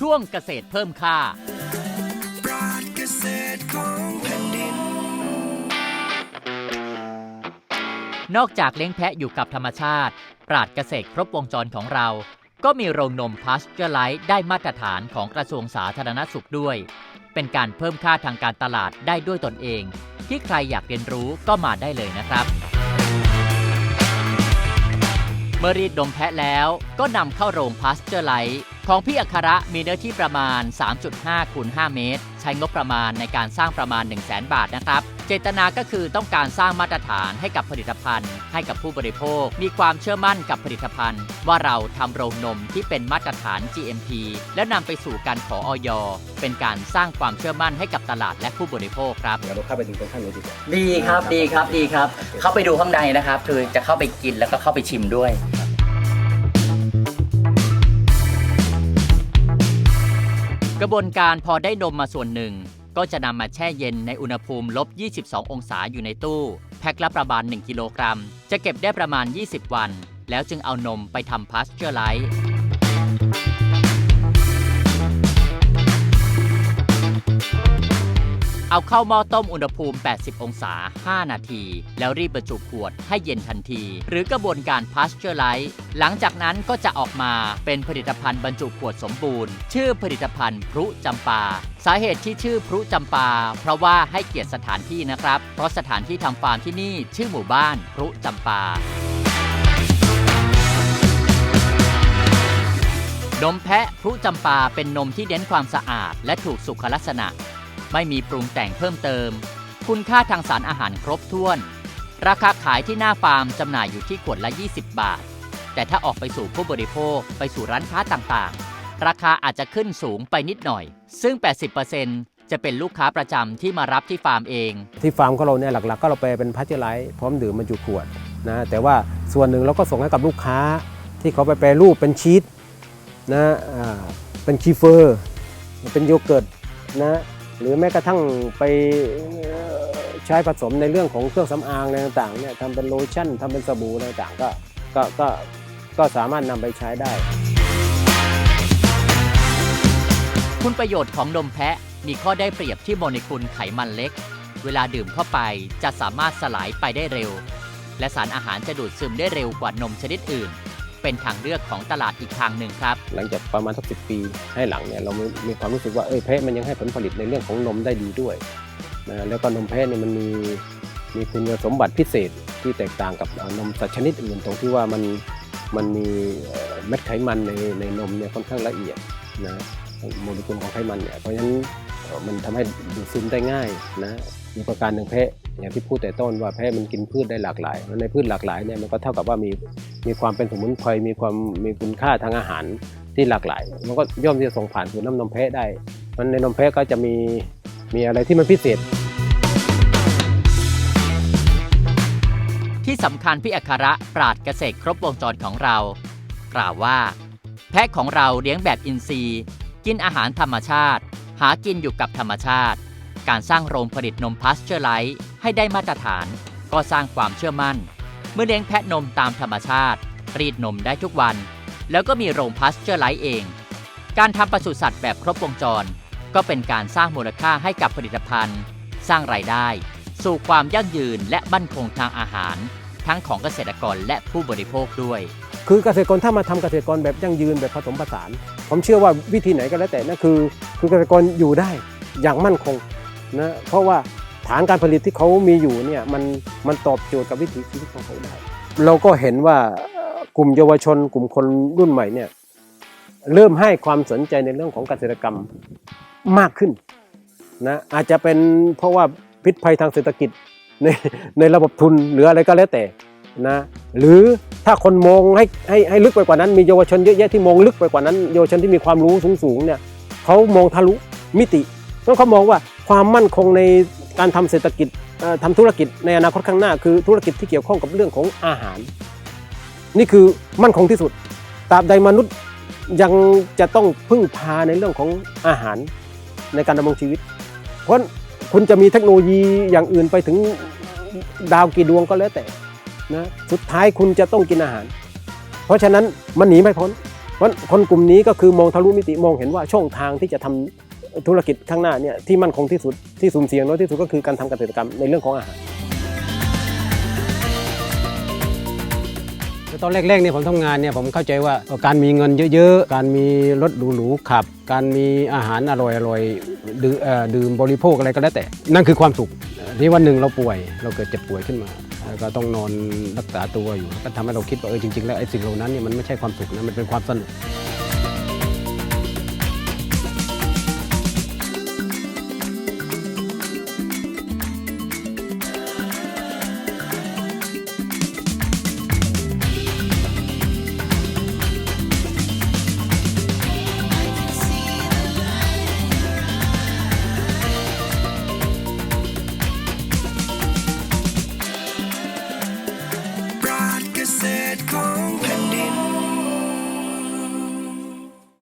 ช่วงเกษตรเพิ่มค่าองแผ่นดินนอกจากเลี้ยงแพะอยู่กับธรรมชาติ ปราดเกษตรครบวงจรของเรา ก็มีโรงนมพาสเจอร์ไลท์ได้มาตรฐานของกระทรวงสาธารณสุขด้วย เป็นการเพิ่มค่าทางการตลาดได้ด้วยตนเอง ที่ใครอยากเรียนรู้ก็มาได้เลยนะครับ เมื่อรีดนมแพะแล้วก็นำเข้าโรงพาสเจอร์ไลท์ ของพี่อัคระมีเนื้อที่ประมาณ 3.5คูณ5เมตร ใช้งบประมาณในการสร้างประมาณ 1 0 0 0 0แบาทนะครับ เจตนาก็คือต้องการสร้างมาตรฐานให้กับผลิตภัณฑ์ ให้กับผู้บริโภค มีความเชื่อมั่นกับผลิตภัณฑ์ ว่าเราทำโรงนมที่เป็นมาตรฐาน GMP แล้วนำไปสู่การขอออยเป็นการสร้างความเชื่อมั่นให้กับตลาดและผู้บริโภคครับ เดี๋ยวเราเข้าไปดูกันข้างในดีกว่าดีครับดีครับดีครับ เข้าไปดูข้างในนะครับ คือจะเข้าไปกินแล้วก็เข้าไปชิมด้วย กระบวนการพอได้นมมาส่วนหนึ่ง ก็จะนำมาแช่เย็นในอุณหภูมิลบ 22 องศาอยู่ในตู้ แพ็คละประมาณ 1 กิโลกรัม จะเก็บได้ประมาณ 20 วัน แล้วจึงเอานมไปทำพาสเจอร์ไลท์ เอาเข้าหม้อต้มอุณหภูมิ 80 องศา 5 นาที แล้วรีบบรรจุขวดให้เย็นทันที หรือกระบวนการพาสเจอร์ไลท์หลังจากนั้นก็จะออกมาเป็นผลิตภัณฑ์บรรจุขวดสมบูรณ์ ชื่อผลิตภัณฑ์พรุจำปา สาเหตุที่ชื่อพรุจำปา เพราะว่าให้เกียรติสถานที่นะครับ เพราะสถานที่ทำฟาร์มที่นี่ชื่อหมู่บ้านพรุจำปา นมแพะพรุจำปาเป็นนมที่เน้นความสะอาด และถูกสุขลักษณะ ไม่มีปรุงแต่งเพิ่มเติม คุณค่าทางสารอาหารครบถ้วน ราคาขายที่หน้าฟาร์มจำหน่ายอยู่ที่ขวดละ 20 บาท แต่ถ้าออกไปสู่ผู้บริโภคไปสู่ร้านค้าต่างๆ ราคาอาจจะขึ้นสูงไปนิดหน่อย ซึ่ง 80%จะเป็นลูกค้าประจำที่มารับที่ฟาร์มเอง ที่ฟาร์มของเราเนี่ยหลักๆ ก็เราแปลเป็นพัชไลท์พร้อมดื่มบรรจุขวดนะแต่ว่าส่วนหนึ่งเราก็ส่งให้กับลูกค้า ที่เขาไปแปรรูปเป็นชีสนะอ่าเป็นคีเฟอร์ เป็นโยเกิร์ตนะ หรือแม้กระทั่งไปใช้ผสมในเรื่องของเครื่องสำอางอะไรต่างๆเนี่ยทำเป็นโลชั่นทำเป็นสบู่อะไรต่างๆก็ก็ก็ก็สามารถนำไปใช้ได้ คุณประโยชน์ของนมแพะมีข้อได้เปรียบที่โมเลกุลไขมันเล็ก เวลาดื่มเข้าไปจะสามารถสลายไปได้เร็ว และสารอาหารจะดูดซึมได้เร็วกว่านมชนิดอื่น เป็นทางเลือกของตลาดอีกทางหนึ่งครับ หลังจากประมาณสักสิปีให้หลังเนี่ยเรามีมความรู้สึกว่าเอ้ยแพะมันยังให้ผลผลิตในเรื่องของนมได้ดีด้วยนะแล้วก็นมแพะเนี่ยมันมีมีคุณสมบัติพิเศษที่แตกต่างกับนมสัตว์ชนิดอื่นตรงที่ว่ามันมันมีเม็ดไขมันในในนมเนี่ยค่อนข้างละเอียดนะโมเลกุลของไขมันเนี่ยเพราะฉะนั้น มันทำให้ดูดซึมได้ง่ายนะมีประการหนึ่งแพะอย่างที่พูดแต่ต้นว่าแพะมันกินพืชได้หลากหลายแล้วในพืชหลากหลายเนี่ยมันก็เท่ากับว่ามีมีความเป็นสมุนไพรมีความมีคุณค่าทางอาหารที่หลากหลาย มันก็ย่อมที่จะส่งผ่านสู่น้ำนมแพะได้ มันในนมแพะก็จะมีมีอะไรที่มันพิเศษ ที่สำคัญพี่อัคระปราดเกษตรครบวงจรของเรา กล่าวว่า แพะของเราเลี้ยงแบบอินทรีย์ กินอาหารธรรมชาติ หากินอยู่กับธรรมชาติ การสร้างโรงผลิตนมพาสเจอร์ไลท์ให้ได้มาตรฐาน ก็สร้างความเชื่อมั่น เมื่อเลี้ยงแพะนมตามธรรมชาติ รีดนมได้ทุกวัน แล้วก็มีโรงพาสเจอร์ไลท์เอง การทำปศุสัตว์แบบครบวงจร ก็เป็นการสร้างมูลค่าให้กับผลิตภัณฑ์ สร้างรายได้ สู่ความยั่งยืนและมั่นคงทางอาหาร ทั้งของเกษตรกรและผู้บริโภคด้วย คือเกษตรกรถ้ามาทำเกษตรกรแบบยั่งยืนแบบผสมผสาน ผมเชื่อว่าวิธีไหนก็แล้วแต่นั่นคือ คือเกษตรกรอยู่ได้อย่างมั่นคงนะเพราะว่าฐานการผลิตที่เขามีอยู่เนี่ยมันมันตอบโจทย์กับวิถีชีวิตของเขาได้ เราก็เห็นว่ากลุ่มเยาวชน กลุ่มคนรุ่นใหม่เนี่ยเริ่มให้ความสนใจในเรื่องของเกษตรกรรมมากขึ้นนะอาจจะเป็นเพราะว่าพิษภัยทางเศรษฐกิจในในระบบทุนหรืออะไรก็แล้วแต่นะหรือถ้าคนมองให้ให้ให้ลึกไปกว่านั้นมีเยาวชนเยอะแยะที่มองลึกไปกว่านั้น เยาวชนที่มีความรู้สูงๆเนี่ย เขามองทะลุมิติเพราะเขามองว่าความมั่นคงในการทำเศรษฐกิจเอ่อทำธุรกิจในอนาคตข้างหน้า คือธุรกิจที่เกี่ยวข้องกับเรื่องของอาหาร นี่คือมั่นคงที่สุดตราบใดมนุษย์ยังจะต้องพึ่งพาในเรื่องของอาหารในการดำรงชีวิต เพราะคุณจะมีเทคโนโลยีอย่างอื่นไปถึงดาวกี่ดวงก็แล้วแต่นะสุดท้ายคุณจะต้องกินอาหาร เพราะฉะนั้นมันหนีไม่พ้น เพราะคนกลุ่มนี้ก็คือมองทะลุมิติมองเห็นว่าช่องทางที่จะทำธุรกิจข้างหน้าเนี่ยที่มั่นคงที่สุดที่สุ่มเสี่ยงน้อยที่สุดก็คือการทำเกษตรกรรมในเรื่องของอาหารตอนแรกๆเนี่ยผมทำงานเนี่ยผมเข้าใจว่าการมีเงินเยอะๆ การมีรถหรูๆขับ การมีอาหารอร่อยๆดื่มเอ่อดื่มบริโภคอะไรก็แล้วแต่ นั่นคือความสุขที่วันหนึ่งเราป่วยเราเกิดเจ็บป่วยขึ้นมา แล้วก็ต้องนอนรักษาตัวอยู่ ก็ทำให้เราคิดว่าเออจริงๆแล้วไอ้สิ่งเหล่านั้นเนี่ยมันไม่ใช่ความสุขนะมันเป็นความสนุก